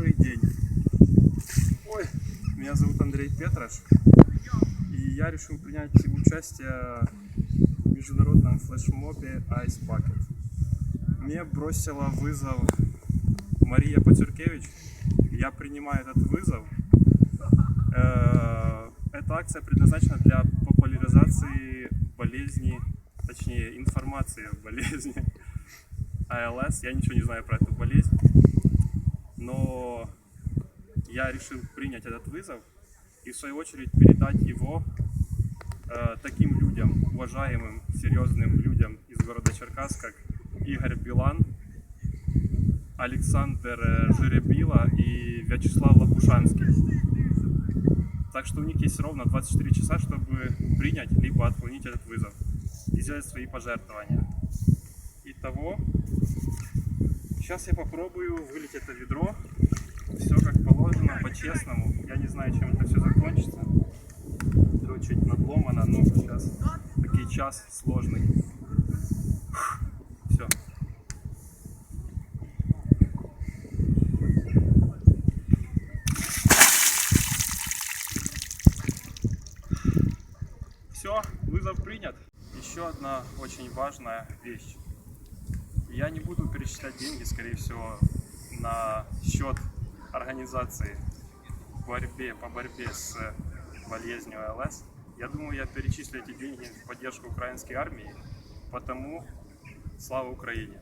Добрый день. Ой, меня зовут Андрей Петрош, и я решил принять участие в международном флешмобе Ice Bucket. Мне бросила вызов Мария Потеркевич. Я принимаю этот вызов. Э, Эта акция предназначена для популяризации болезни, точнее информации о болезни АЛС. Я ничего не знаю про эту болезнь, я решил принять этот вызов и в свою очередь передать его э, таким людям, уважаемым, серьезным людям из города Черкас, как Игорь Билан, Александр э, Жеребила и Вячеслав Лопушанский. Так что у них есть ровно 24 часа, чтобы принять либо отклонить этот вызов и сделать свои пожертвования. Итого, сейчас я попробую вылить это ведро. Положено, по-честному. Я не знаю, чем это все закончится. Все чуть надломано, но сейчас такой час сложный. Все. Все, вызов принят. Еще одна очень важная вещь. Я не буду перечислять деньги, скорее всего, на счет организации в борьбе, по борьбе с болезнью АЛС. Я думаю, я перечислю эти деньги в поддержку украинской армии, потому слава Украине!